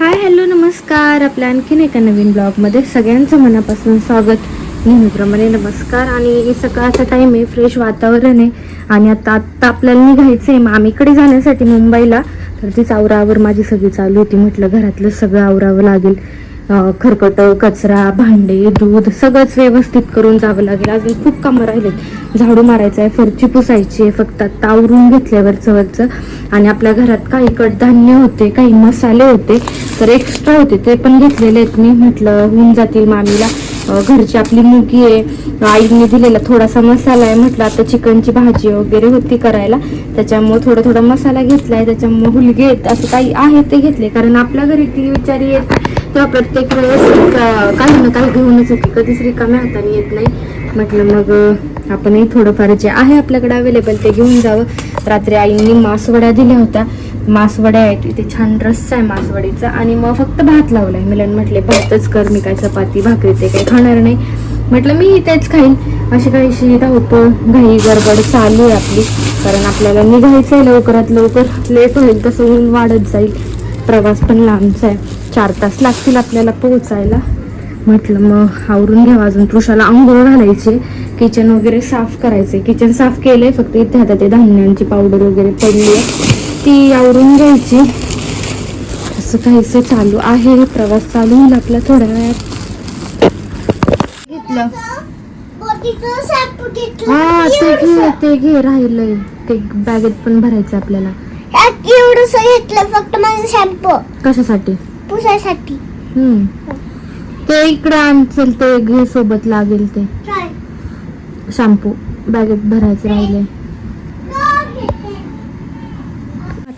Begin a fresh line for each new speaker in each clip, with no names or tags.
Hi hello नमस्कार. आपल्या आणखीन एका नवीन ब्लॉगमध्ये सगळ्यांचं मनापासून स्वागत. नेहमीप्रमाणे नमस्कार आणि सकाळचा टाईम आहे फ्रेश वातावरण आहे. आणि आता आत्ता आपल्याला निघायचं आहे मामीकडे जाण्यासाठी मुंबईला. तर तीच आवरावर माझी सगळी चालू होती. म्हटलं घरातलं सगळं आवरावं लागेल. खरकट कचरा भांडे दूध सगळंच व्यवस्थित करून जावं लागेल. अजून खूप कामं राहिलेत. झाडू मारायचं आहे फरची पुसायची आहे फक्त आता आवरून घेतल्यावरचं वरचं आणि आपल्या घरात काही कडधान्य होते काही मसाले होते तर एक्स्ट्रा होते ते पण घेतलेले आहेत. मी म्हटलं होऊन जातील मामीला. घरची आपली मुगी आहे. आईने दिलेला थोडासा मसाला आहे. म्हटलं आता चिकनची भाजी वगैरे होती करायला. त्याच्यामुळे थोडा थोडा मसाला घेतला आहे त्याच्यामुळे हुलगे आहेत असं काही आहे ते घेतले कारण आपल्या घरी ती विचारी येत तेव्हा प्रत्येक वेळेस काही ना काही घेऊनच येते. कधीच रिकाम्या हाताने येत नाही. म्हटलं मग आपणही थोडंफार जे आहे आपल्याकडे अवेलेबल ते घेऊन जावं. रात्री आईंनी मासवड्या दिल्या होत्या. मासवड्या आहेत इथे छान रस्सा आहे मासवडीचा. आणि मग फक्त भात लावला आहे मिलन म्हटले भातच कर मी काय चपाती भाकरी ते काही खाणार नाही. म्हटलं मी तेच खाईन. अशी काहीशी धावपळ घाई गडबड चालू आहे आपली. कारण आपल्याला निघायचं आहे लवकरात लवकर. लेट होईल तसं ऊन वाढत जाईल. प्रवास पण लांबचा आहे. चार तास लागतील आपल्याला पोहोचायला. म्हटलं मग आवरून घ्यावं अजून. पुरुषाला आंघोळ घालायचे किचन वगैरे साफ करायचे किचन साफ केलंय फक्त इथे आता ते धान्यांची पावडर वगैरे पडली आहे. ती आवरून घ्यायची. असं काहीसं चालू आहे. प्रवास चालू होईल आपला थोड्या वेळात. घेतलं. हा ते घे ते घे राहिलंय. ते बॅगेत पण भरायचं आपल्याला.
एवढस घेतलं फक्त माझं शॅम्पू
कशासाठी?
पुसायसाठी.
हम्म. ते इकडे आण चल ते घे सोबत लागेल ते. शॅम्पू बॅगेत भरायचं राहिले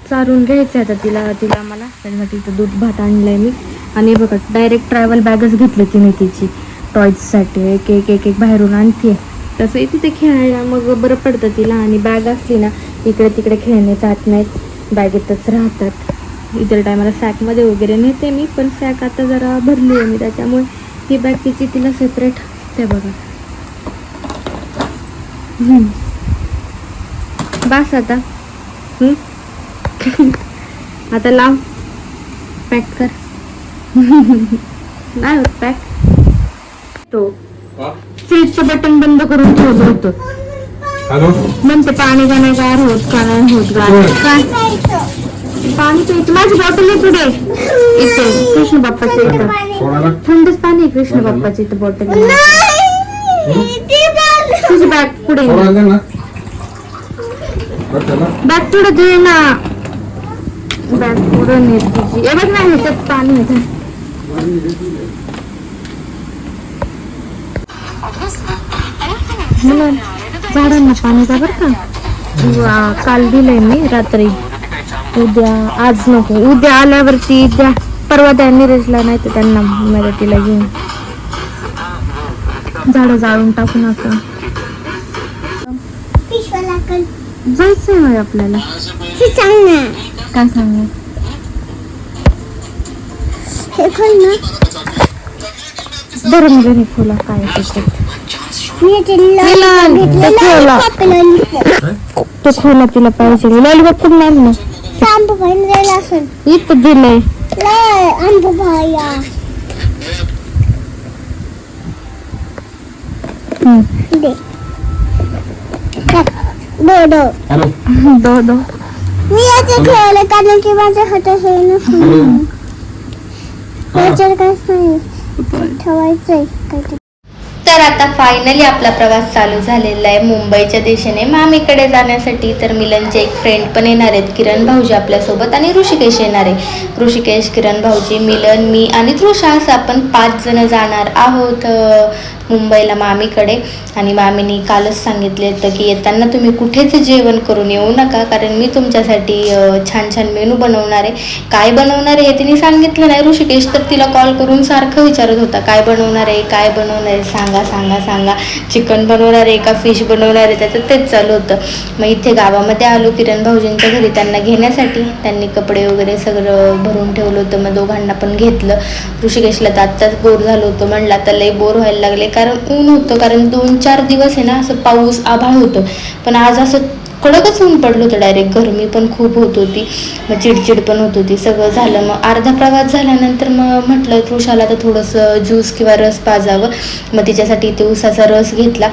चारून घ्यायचं आता तिला तिला मला. त्याच्यासाठी इथं दूध भात आणलंय मी. आणि बघा डायरेक्ट ट्रॅव्हल बॅगच घेतली तिने तिची. टॉयजसाठी एक एक एक एक बाहेरून आणते तसं तिथे खेळायला मग बरं पडतं तिला. आणि बॅग असली ना इकडे तिकडे खेळणे जात नाहीत. बॅगेतच राहतात. इतर टायमाला सॅकमध्ये वगैरे नेते मी पण सॅक आता जरा भरली आहे मी त्याच्यामुळे ही बॅग तिची तिला सेपरेट ते बघा. बस आता? आता लाव. पॅक कर. नाही होत पॅक तो. सीटचं बटन बंद करून ठेवलं होतं. म्हणते पाणी का नाही गार होत का नाही होत गार. काय पाणी प्यायचं माझी बॉटल आहे पुढे इथे कृष्ण बाप्पाच्या इथं. थंडच पाणी आहे कृष्ण बाप्पाच्या इथं बॉटल तुझी बॅग पुढे बॅग पुढे दे ना. बॅग पुढे नेत तुझी. हे बघ ना ह्याच्यात पाणी आहे. मुलं झाडांना पाणी का बरं का. काल दिलंय मी रात्री. उद्या आज नको. उद्या आल्यावरती द्या. परवा द्या निरेशला नाही तर त्यांना मदतीला घेऊन. झाडं जाळून टाकू नका. जायचंय होय आपल्याला.
हे सांग ना?
काय सांगू
हे खोल ना
धरून घरी फुला काय तिला पाहिजे. लॉलीपॉप कुठून आणलं
आंबा भाई जायला असेल.
इथं दिलंय.
लय आंबा भाया.
हम्म.
दे बोडो
हॅलो.
दो दो.
मी याचे खेळले कारण की माझ्या हातात हे नसतं.
हॅलो.
याच्यावर काहीच नाही. ठेवायचंय काहीतरी.
तर आता फायनली आपला प्रवास चालू झालेला आहे. मुंबईच्या दिशेने मामीकडे जाण्यासाठी तर मिलनचे एक फ्रेंड पण येणार आहेत. किरण भाऊजी आपल्यासोबत आणि ऋषिकेश येणार आहे. ऋषिकेश किरण भाऊजी मिलन मी आणि तृषा असं आपण पाच जण जाणार आहोत. मुंबईला मामीकडे. आणि मामीनी कालच सांगितले होतं की येताना तुम्ही कुठेच जेवण करून येऊ नका कारण मी तुमच्यासाठी छान छान मेनू बनवणार आहे. काय बनवणार आहे? हे तिने सांगितलं नाही. ऋषिकेश तर तिला कॉल करून सारखं विचारत होता काय बनवणार आहे? काय बनवणार आहे? सांगा सांगा सांगा. चिकन बनवणार आहे का? फिश बनवणार आहे? त्याचं तेच चालू होतं. मग इथे गावामध्ये आलो. किरण भाऊजींच्या घरी त्यांना घेण्यासाठी त्यांनी कपडे वगैरे सगळं भरून ठेवलं होतं. मग दोघांना पण घेतलं. ऋषिकेशला तर आत्ताच बोर झालं होतं. म्हणलं आता लई बोर व्हायला लागले. कारण ऊन होतं कारण दोन चार दिवस आहे ना असं पाऊस आभाळ होतं. पण आज असं
कडकच ऊन पडलं होतं डायरेक्ट गरमी पण खूप होत होती. मग चिडचिड पण होत होती. सगळं झालं. मग अर्धा प्रवास झाल्यानंतर मग म्हटलं तृषाला तर थोडंसं ज्यूस किंवा रस पाजावं. मग तिच्यासाठी ते उसाचा रस घेतला.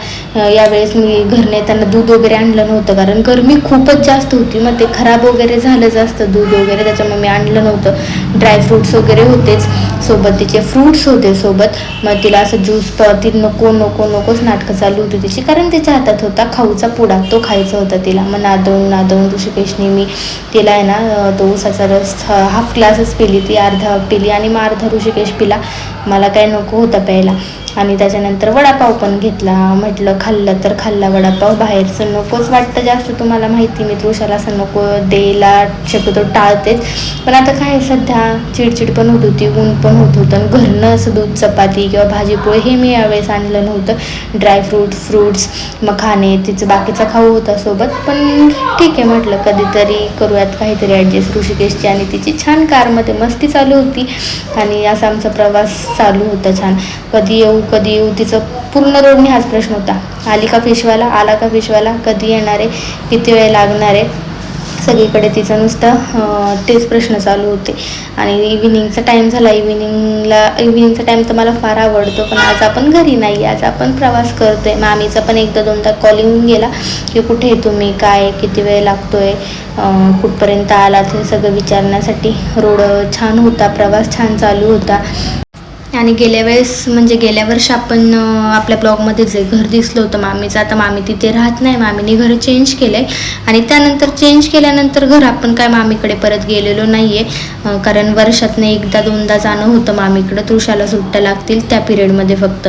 यावेळेस मी घरने त्यांना दूध वगैरे आणलं नव्हतं कारण गरमी खूपच जास्त होती. मग ते खराब वगैरे झालंच असतं दूध वगैरे. त्याच्यामुळे मी आणलं नव्हतं. ड्रायफ्रुट्स वगैरे होतेच. सोबत तिचे फ्रूट्स होते सोबत. मग तिला असं ज्यूस ती नको नको नकोच नाटकं चालू होती तिची. कारण तिच्या हातात होता खाऊचा पुडा. तो खायचा होता तिला. मग नादवून नादवून ऋषिकेशने मी तिला आहे ना तो उसाचा रस हाफ ग्लासच पिली ती अर्धा पिली आणि मग अर्धा ऋषिकेश पिला. मला काय नको होता प्यायला. आणि त्याच्यानंतर वडापाव पण घेतला. म्हटलं खाल्लं तर खाल्ला वडापाव. बाहेरचं नकोच वाटतं जास्त तुम्हाला माहिती. मी तृषाला असं नको द्यायला शक्यतो टाळतेच. पण आता काय सध्या? चिडचिड पण होत होती ऊन पण होत होतं. आणि घरनं असं दूध चपाती किंवा भाजीपोळी हे मी यावेळेस आणलं नव्हतं. ड्रायफ्रूट फ्रूट्स मखाने तिचं बाकीचा खाऊ होता सोबत. पण ठीक आहे म्हटलं कधीतरी करूयात काहीतरी ॲडजस्ट ऋषिकेशची आणि तिची छान कारमध्ये मस्ती चालू होती. आणि असा आमचा प्रवास चालू होता छान. कधी येऊ कधी येऊ तिचं पूर्ण रोडने हाच प्रश्न होता. आली का पिशवाला? आला का पिशवाला? कधी येणार? आहे किती वेळ लागणार? आहे सगळीकडे तिचं नुसतं तेच प्रश्न चालू होते. आणि इव्हिनिंगचा टाईम झाला. इव्हिनिंगला इव्हिनिंगचा टाईम तर मला फार आवडतो. पण आज आपण घरी नाही. आज आपण प्रवास करतोय. मामीचा पण एकदा दोनदा कॉलिंग गेला की कुठे आहे तुम्ही? काय किती वेळ लागतोय? आहे कुठपर्यंत आलात? हे सगळं विचारण्यासाठी रोड छान होता. प्रवास छान चालू होता. आणि गेल्या वेळेस म्हणजे गेल्या वर्षी आपण आपल्या ब्लॉगमध्ये जे घर दिसलं होतं मामीचं आता मामी तिथे राहत नाही. मामीने घर चेंज केलं आहे आणि त्यानंतर चेंज केल्यानंतर घर आपण काय मामीकडे परत गेलेलो नाही आहे कारण वर्षातनं एकदा दोनदा जाणं होतं मामीकडं. तृषाला सुट्ट्या लागतील त्या पिरियडमध्ये फक्त.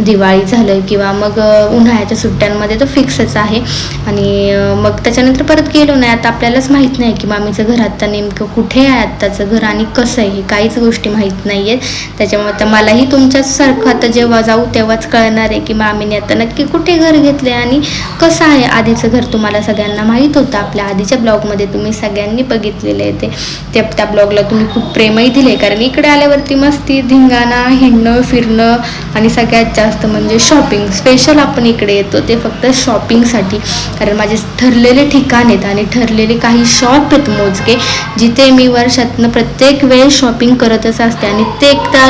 दिवाळी झालं किंवा मग उन्हाळ्याच्या सुट्ट्यांमध्ये तर फिक्सच आहे. आणि मग त्याच्यानंतर परत गेलो नाही. आता आपल्यालाच माहीत नाही की मामीचं घर आत्ता नेमकं कुठे आहे आत्ताचं घर आणि कसं आहे हे काहीच गोष्टी माहीत नाही आहेत त्याच्यामुळे मलाही तुमच्यासारखं आता जेव्हा जाऊ तेव्हाच कळणार आहे की मामीने आता नक्की कुठे घर घेतले आणि कसं आहे आधीचं घर तुम्हाला सगळ्यांना माहीत होतं. आपल्या आधीच्या ब्लॉगमध्ये तुम्ही सगळ्यांनी बघितलेले आहे ते. त्या त्या ब्लॉगला तुम्ही खूप प्रेमही दिले कारण इकडे आल्यावरती मस्ती धिंगाणा हिंडणं फिरणं आणि सगळ्यात जास्त म्हणजे शॉपिंग स्पेशल आपण इकडे येतो ते फक्त शॉपिंगसाठी कारण माझे ठरलेले ठिकाण आहेत आणि ठरलेले काही शॉप आहेत मोजके जिथे मी वर्षातनं प्रत्येक वेळेस शॉपिंग करतच असते आणि ते त्या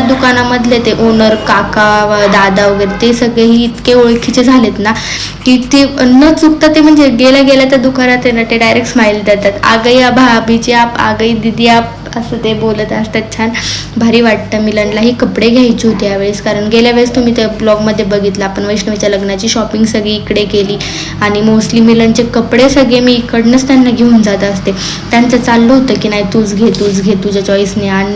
दुकानामधले ते ओनर काका दादा वगैरे ते सगळेही इतके ओळखीचे झालेत ना की ते न चुकता ते म्हणजे गेल्या गेल्या त्या दुकानात आहे ना ते डायरेक्ट स्माईल देतात. आगई भाभीची आप आगई दिदी आप असं ते बोलत असतात छान भारी वाटतं मिलनलाही कपडे घ्यायचे होते यावेळेस. कारण गेल्या वेळेस तुम्ही त्या ब्लॉगमध्ये बघितलं आपण वैष्णवीच्या लग्नाची शॉपिंग सगळी इकडे केली. आणि मोस्टली मिलनचे कपडे सगळे मी इकडनंच त्यांना घेऊन जात असते. त्यांचं चाललं होतं की नाही तूच घे तूच घे तुझ्या चॉईसने आण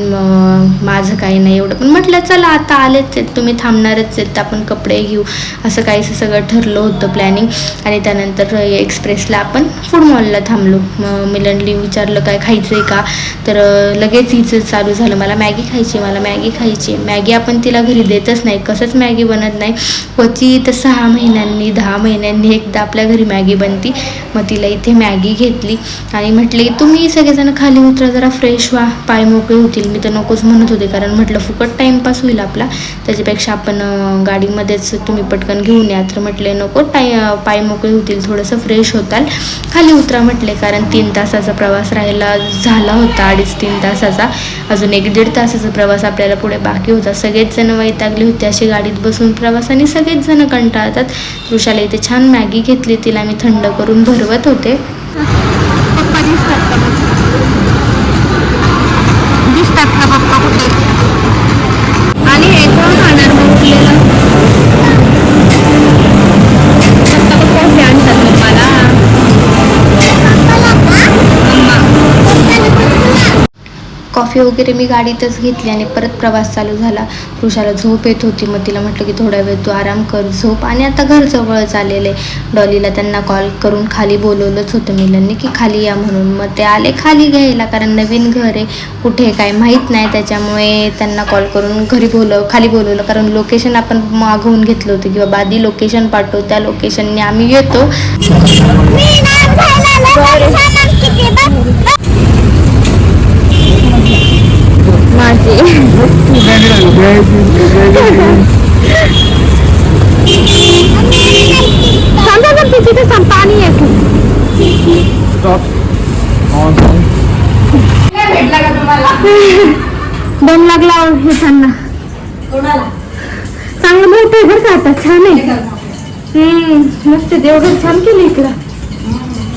माझं काही नाही एवढं. पण म्हटलं चला आता आलेच आहेत तुम्ही थांबणारच आहेत तर आपण कपडे घेऊ. असं काहीसं सगळं ठरलं होतं प्लॅनिंग आणि त्यानंतर एक्सप्रेसला आपण फूड मॉलला थांबलो. मग मिलनली विचारलं काय खायचं आहे का? तर लगेच हिचं चालू झालं. मला मॅगी खायची मला मॅगी खायची मॅगी आपण तिला घरी देतच नाही. कसंच मॅगी बनत नाही. क्वचित सहा महिन्यांनी दहा महिन्यांनी एकदा आपल्या घरी मॅगी बनती. मग तिला इथे मॅगी घेतली आणि म्हटले तुम्ही सगळेजण खाली उतरा जरा फ्रेश व्हा. पाय मोकळे होतील. मी तर नकोच म्हणत होते कारण म्हटलं फुकट टाईमपास होईल आपला. त्याच्यापेक्षा आपण गाडीमध्येच तुम्ही पटकन घेऊन या. तर म्हटले नको टाय पाय मोकळे होतील थोडंसं फ्रेश होताल. खाली उतरा म्हटले कारण तीन तासाचा प्रवास राहायला झाला होता अडीच तीन तासाचा अजून एक दीड तासाचा प्रवास आपल्याला पुढे बाकी होता. सगळेच जण वैतागले होते अशी गाडीत बसून प्रवास आणि सगळेच जण कंटाळतात. तृषाला इथे छान मॅगी घेतली तिला मी थंड करून भरवत होते.
दिसतात दिसतात का पप्पा कुठे? आणि हे कोण खाणार मग कॉफी
वगैरे मी गाडीतच घेतली आणि परत प्रवास चालू झाला. ऋषाला झोप येत होती. मग तिला म्हटलं की थोडा वेळ तू आराम कर झोप. आणि आता घर जवळच आलेलं आहे. डॉलीला त्यांना कॉल करून खाली बोलवलंच होतं मिलनने की खाली या म्हणून. मग ते आले खाली घ्यायला कारण नवीन घर आहे. कुठे काय माहीत नाही. त्याच्यामुळे त्यांना कॉल करून घरी बोलव खाली बोलवलं. कारण लोकेशन आपण मागवून घेतलं होतं किंवा बादी लोकेशन पाठव त्या लोकेशनने आम्ही येतो
मी नाम घालायला सामान किती बघ
माझी. समजा ना तिची तर पाणी आहे खूप दम लागला हो हे त्यांना चांगलं मोठं घर बरं छान आहे. हम्म मस्त देवघर छान केलं इकडं.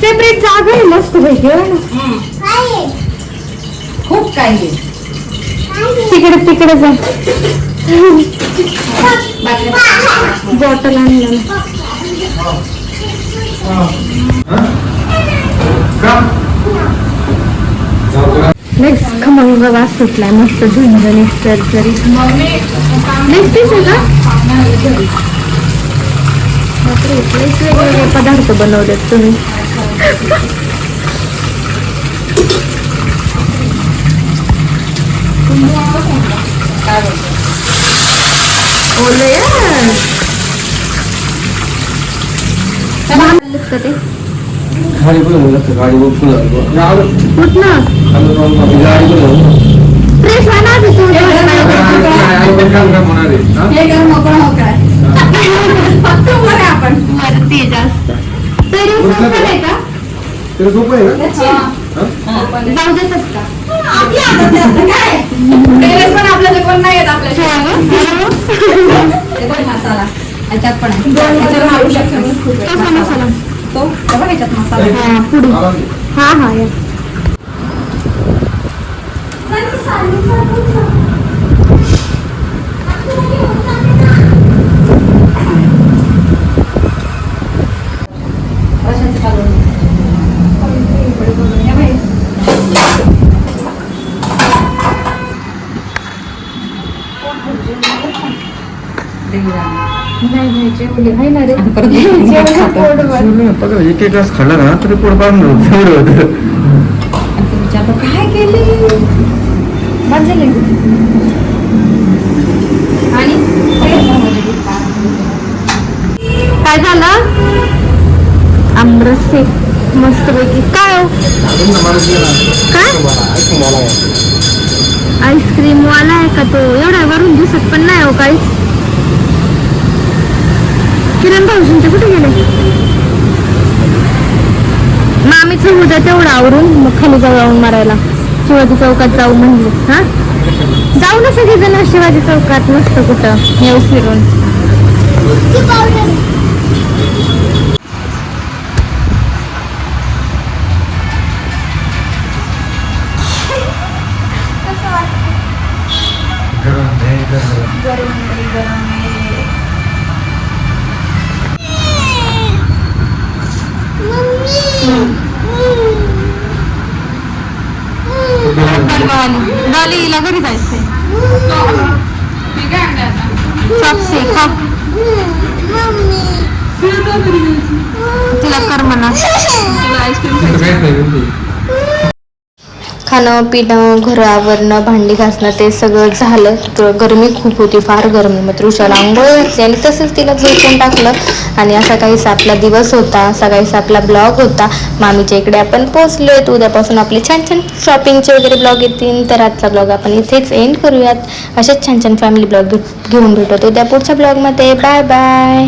सेपरेट जागा आहे मस्त पैकी
खूप काही
तिकडे तिकडे जा. बॉटल आणलं. नेक्स्ट खमंग वास सुटलाय मस्त झणझणीत चरचरी नेक्स्ट आहे का? वेगवेगळे पदार्थ बनवलेत तुम्ही बोलले का ते
गाडी पण गाडी
कुठनं
गाडी
फ्रेश आहे ना ते
हे घर मोकळं हो काय फक्त वर आहे आपण
वरती आहे जास्त तरी
आपल्या पण आपल्याला कोण नाही येत आपल्या मसाला. याच्यात पण आहे. तो? बघ याच्यात मसाला
हा हा हा या
कशाचं चालू हे बाई.
नाही नाही आहे.
परत
एक एक ग्लास खाल्ला ना तरी पोट पाडून एवढं होतं.
काय केली? झाली. आणि
काय झालं? आमरस मस्त पैकी काय हो? काय? आईस्क्रीम वाला आहे का तो? एवढा वरून दिसत पण नाही हो काहीच. किरण भाऊजींचे कुठे गेले? मामीचं उद्या तेवढं आवरून मग खाली जाऊ जाऊन मारायला. शिवाजी चौकात जाऊ म्हणले. हा? जाऊ ना सगळेजण शिवाजी चौकात मस्त कुठं? येऊ फिरून. डॉलीला घरी जायचंय. शॉपसे खा. तिला कर म्हणा. तुला आईस्क्रीम
खाणं पिणं घर आवरणं भांडी घासणं ते सगळं झालं. तर गरमी खूप होती फार गरमी. मग ऋषाला आंघोळ घातली आणि तसंच तिला झोपून टाकलं. आणि असा काहीसा आपला दिवस होता असा काहीसा आपला ब्लॉग होता. मामीच्या इकडे आपण पोहोचलो तर उद्यापासून आपले छान छान शॉपिंगचे वगैरे ब्लॉग येतील. तर आजचा ब्लॉग आपण इथेच एंड करूयात. असेच छान छान फॅमिली ब्लॉग घेऊन भेटत उद्या पुढच्या ब्लॉगमध्ये. Bye bye.